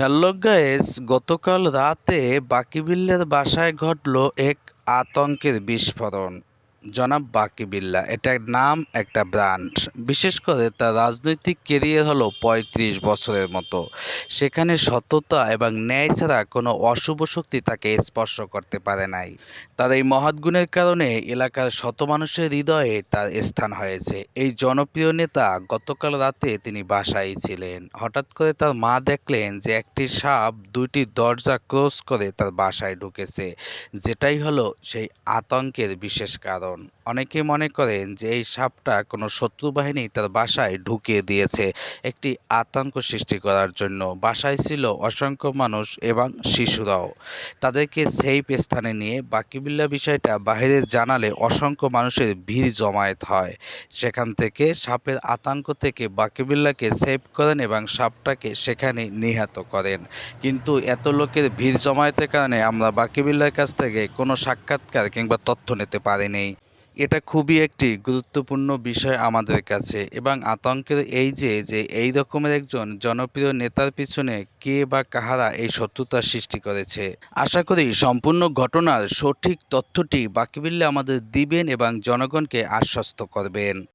Hello guys গতকাল রাতে বাকিবিল্লের বাসায় ঘটল এক আতঙ্কের বিস্ফোরণ। জনাব বাকিবিল্লা এটা নাম একটা ব্র্যান্ড বিশেষ করে তার রাজনৈতিক কেরিয়ার হলো পঁয়ত্রিশ বছরের মতো। সেখানে সততা এবং ন্যায় ছাড়া কোনো অশুভ শক্তি তাকে স্পর্শ করতে পারে নাই। তার এই মহৎ গুণের কারণে এলাকার শত মানুষের হৃদয়ে তার স্থান হয়েছে। এই জনপ্রিয় নেতা গতকাল রাতে তিনি বাসায় ছিলেন। হঠাৎ করে তার মা দেখলেন যে একটি সাপ দুইটি দরজা ক্রস করে তার বাসায় ঢুকেছে, যেটাই হলো সেই আতঙ্কের বিশেষ কারণ। অনেকে মনে করেন যে এই সাপটা কোনো শত্রু বাহিনী তার বাসায় ঢুকিয়ে দিয়েছে। একটি আতঙ্ক সৃষ্টি করার জন্য বাসায় ছিল অসংখ্য মানুষ এবং শিশুরাও। তাদেরকে সেফ স্থানে নিয়ে বাকিবিল্লা বিষয়টা বাইরে জানালে অসংখ্য মানুষের ভিড় জমায়েত হয়। সেখান থেকে সাপের আতঙ্ক থেকে বাকিবিল্লাকে সেভ করেন এবং সাপটাকে সেখানে নিহত করেন। কিন্তু এত লোকের ভিড় জমায়েতের কারণে আমরা বাকিবিল্লার কাছ থেকে কোনো সাক্ষাৎকার কিংবা তথ্য নিতে পারিনি। এটা খুবই একটি গুরুত্বপূর্ণ বিষয় আমাদের কাছে এবং আতঙ্কের এই যে যে এই রকমের একজন জনপ্রিয় নেতার পিছনে কে বা কাহারা এই শত্রুতা সৃষ্টি করেছে। আশা করি সম্পূর্ণ ঘটনার সঠিক তথ্যটি বাকিবিল্লা আমাদের দিবেন এবং জনগণকে আশ্বস্ত করবেন।